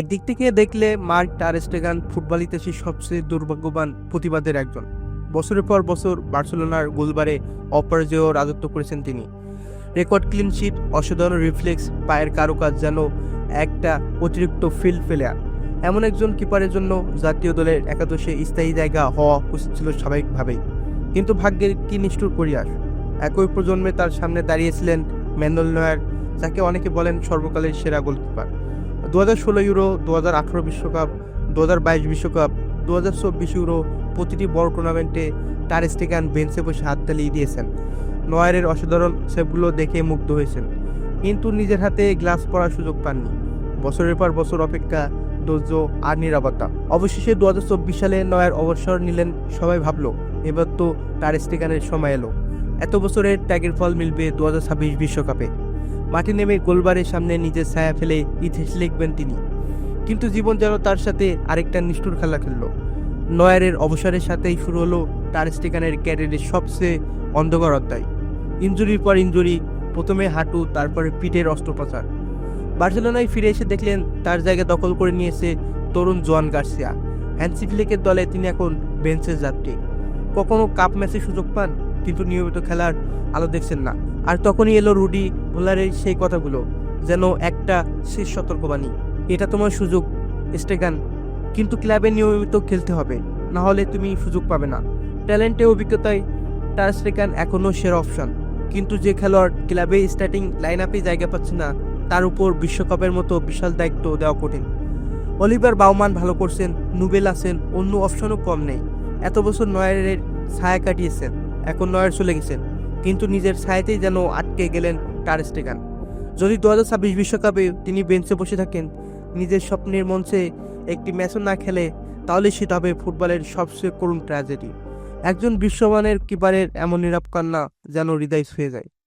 একদিক থেকে দেখলে মার্ক টারেস্টেগান ফুটবল ইতিহাসের সবচেয়ে দুর্ভাগ্যবান প্রতিবাদের একজন। বছরের পর বছর বার্সেলোনার গোলবারে অপরাজেয় রাজত্ব করেছেন তিনি। রেকর্ড ক্লিনশিট অসাধারণ রিফ্লেক্স, পায়ের কারুকাজ যেন একটা অতিরিক্ত ফিল্ড প্লেয়ার এমন একজন কিপারের জন্য জাতীয় দলের একাদশে স্থায়ী জায়গা হওয়া উচিত ছিল স্বাভাবিকভাবেই। কিন্তু ভাগ্যের কি নিষ্ঠুর পরিহাস? একই প্রজন্মে তার সামনে দাঁড়িয়েছিলেন ম্যানুয়েল নয়ার, যাকে অনেকে বলেন সর্বকালের সেরা গোলকিপার। দু হাজার ষোলো ইউরো দু হাজার আঠেরো বিশ্বকাপ দু হাজার বাইশ বিশ্বকাপ দু হাজার চব্বিশ ইউরো প্রতিটি বড় টুর্নামেন্টে তার স্টেগান বেঞ্চে বসে হাত তালিয়ে দিয়েছেন। নয়ারের অসাধারণ সেভগুলো দেখে মুগ্ধ হয়েছেন। কিন্তু নিজের হাতে গ্লাস পড়ার সুযোগ পাননি। বছরের পর বছর অপেক্ষা ধৈর্য আর নিরাপত্তা। অবশেষে দু হাজার চব্বিশ সালে নয়ার অবসর নিলেন সবাই ভাবলো, এবার তো তার স্টেগানের সময় এলো। এত বছরের ত্যাগের ফল মিলবে দু হাজার ছাব্বিশ বিশ্বকাপে। মাঠে নেমে গোলবারের সামনে নিজের ছায়া ফেলে ইতিহাস লিখবেন তিনি। কিন্তু জীবন যেন তার সাথে আরেকটা নিষ্ঠুর খেলা খেললো। নয়ারের অবসরের সাথেই শুরু হলো টার স্টেগানের ক্যারিয়ারের সবচেয়ে অন্ধকার অধ্যায়। ইঞ্জুরির পর ইঞ্জুরি, প্রথমে হাঁটু, তারপরে পিঠের অস্ত্রোপচার। বার্সেলোনায় ফিরে এসে দেখলেন তার জায়গা দখল করে নিয়েছে তরুণ জোয়ান গার্সিয়া। হ্যান্সি ফ্লিকের দলে তিনি এখন বেঞ্চের যাত্রী। কখনো কাপ ম্যাচে সুযোগ পান, কিন্তু নিয়মিত খেলার আলো দেখছেন না। আর তখনই এলো রুডি, ভোলারের সেই কথাগুলো, যেন একটা শেষ সতর্কবাণী। এটা তোমার সুযোগ, স্টেগান। কিন্তু ক্লাবে নিয়মিত খেলতে হবে, না হলে তুমি সুযোগ পাবে না। ট্যালেন্টে অভিজ্ঞতায় টার স্টেগান এখনও সেরা অপশন। কিন্তু যে খেলোয়াড় ক্লাবে স্টার্টিং লাইন আপে জায়গা পাচ্ছে না, তার উপর বিশ্বকাপের মতো বিশাল দায়িত্ব দেওয়া কঠিন। অলিভার বাউমান ভালো করছেন, নুবেল আছেন, অন্য অপশনও কম নেই। এত বছর নয়ারের ছায়া কাটিয়েছেন, এখন নয়ার চলে গেছেন। কিন্তু নিজের ছায়াতেই যেন আটকে গেলেন টার স্টেগান। যদি দু হাজার ছাব্বিশ বিশ্বকাপে তিনি বেঞ্চে বসে থাকেন, নিজের স্বপ্নের মঞ্চে একটি ম্যাচও না খেলে, তাহলে সেটা হবে ফুটবলের সবচেয়ে করুণ ট্র্যাজেডি। একজন বিশ্বমানের কিপারের এমন নিরাপ কান্না যেন হৃদয় ছুঁয়ে যায়।